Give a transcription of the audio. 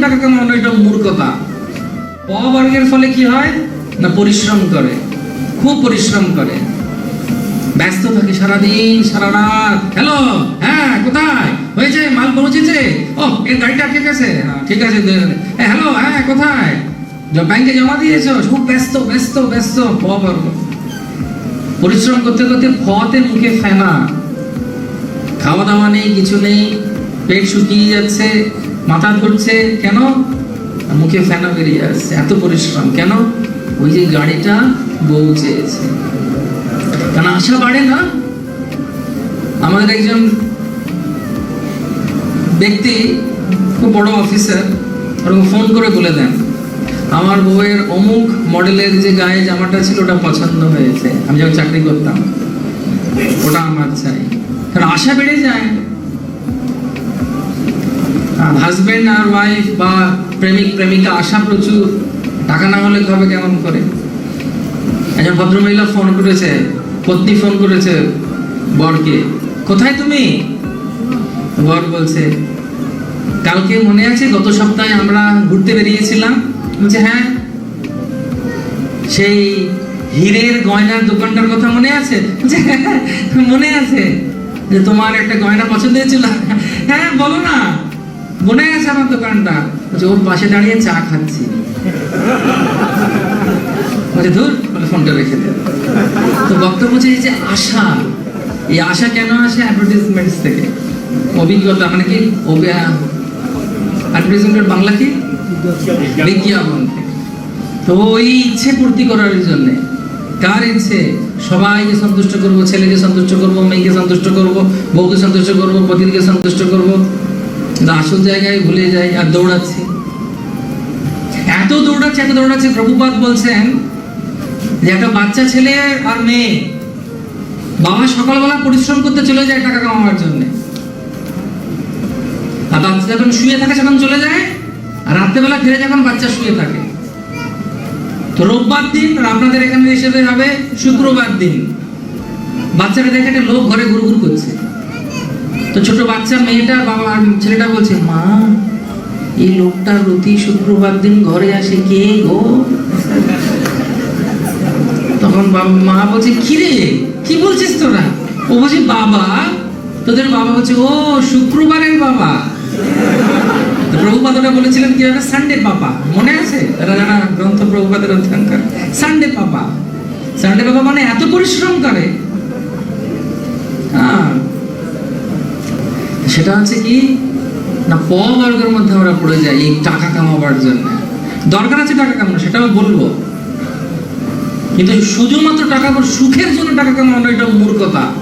টাকা কামানো? এটা মূর্খতা। প বর্গের ফলে কি হয়? না পরিশ্রম করে। খুব পরিশ্রম করে। ব্যস্ত থাকে সারাদিন সারা রাত। হ্যালো হ্যাঁ কোথায়? হয়েছে? মাল পৌঁছেছে? ও এর গাড়িটা আটকে গেছে হ্যাঁ, ঠিক আছে হ্যালো হ্যাঁ কোথায়? ব্যাংকে জমা দিয়েছ? খুব ব্যস্ত ব্যস্ত ব্যস্ত। প বর্গ পরিশ্রম করতে করতে ফতে মুখে ফেনা। খাওয়া দাওয়া নেই কিছু নেই। পেট শুকিয়ে যাচ্ছে। মাথা ধরছে কেন? মুখে ফেনা বেরিয়ে আসছে, এত পরিশ্রম কেন? ওই যে গাড়িটা বউ চেয়েছে। কারণ আশা বাড়ে না? আমাদের একজন ব্যক্তি, খুব বড় অফিসার ওরকম ফোন করে বলে দেন, আমার বউয়ের অমুক মডেলের যে গায়ে জামাটা ছিল, ওটা পছন্দ হয়েছে। আমি যখন চাকরি করতাম, ওটা আমার চাই। কারণ আশা বেড়ে যায়? হাজবেন্ড আর ওয়াইফ বা প্রেমিক প্রেমিকা আশা প্রচুর। টাকা না হলে হবে কেমন করে? একজন ভদ্রমহিলা ফোন করেছে পত্নী ফোন করেছে বরকে। কোথায় তুমি? বর বলছে কালকে মনে আছে গত সপ্তাহে আমরা ঘুরতে বেরিয়েছিলাম? বলছে হ্যাঁ। সেই হীরের গয়নার দোকানটার কথা মনে আছে? বলছে, "হ্যাঁ, মনে আছে। যে তোমার একটা গয়না পছন্দ হয়েছিল? হ্যাঁ বলো না। মনে আছে আমার দোকানটা? বলছে ওর পাশে দাঁড়িয়ে চা খাচ্ছি। বলছে, ধুর ফোনটা রেখে দে। তো বক্তব্য হচ্ছে এই যে আশা। এই আশা কেন আসে অ্যাডভার্টাইজমেন্টস থেকে? অভিজ্ঞতা মানে কি? অ্যাডভার্টাইজমেন্টের বাংলা কি? বিজ্ঞাপন তো ওই ইচ্ছে পূর্তি করার জন্য, কার ইচ্ছে? সবাইকে সন্তুষ্ট করব, ছেলেকে সন্তুষ্ট করব, মেয়েকে সন্তুষ্ট করব, বউকে সন্তুষ্ট করব পতিকে সন্তুষ্ট করব। আসল জায়গায় ভুলে যাই আর দৌড়াচ্ছি। এত দৌড়াচ্ছে এত দৌড়াচ্ছে প্রভুপাত বলছেন যে একটা বাচ্চা ছেলে আর মেয়ে, বাবা সকালবেলা পরিশ্রম করতে চলে যায় টাকা কামাবার জন্য। আর বাচ্চা যখন শুয়ে থাকে, সেখন চলে যায়, আর রাত্রেবেলা ফিরে যখন বাচ্চা শুয়ে থাকে। তো রোববার দিন, আর আপনাদের এখানে হিসেবে হবে শুক্রবার দিন। বাচ্চাটা দেখে একটা লোক ঘরে ঘুরঘুর করছে। তো ছোট বাচ্চা মেয়েটা বাবা আর ছেলেটা বলছে, মা, এই লোকটা প্রতি শুক্রবার দিন ঘরে আসে কে গো? তখন মা বলছে, কি রে? কি বলছিস তোরা? ও বলছে, বাবা, তোদের বাবা বলছে, ও, শুক্রবারের বাবা। প্রভুপাদরা বলেছিলেন কি হবে সানডে পাপা মনে আছে? তারা গ্রন্থ প্রভুপাদের অধ্যয়ন করে সানডে পাপা সানডে পাপা মানে এত পরিশ্রম করে? হ্যাঁ। সেটা হচ্ছে কি, না প বর্গের মধ্যে আমরা পড়ে যাই এই টাকা কামাবার জন্য। দরকার আছে টাকা কামানো, সেটা আমি বলব। কিন্তু শুধুমাত্র টাকা সুখের জন্য টাকা কামানো, এটা মূর্খতা।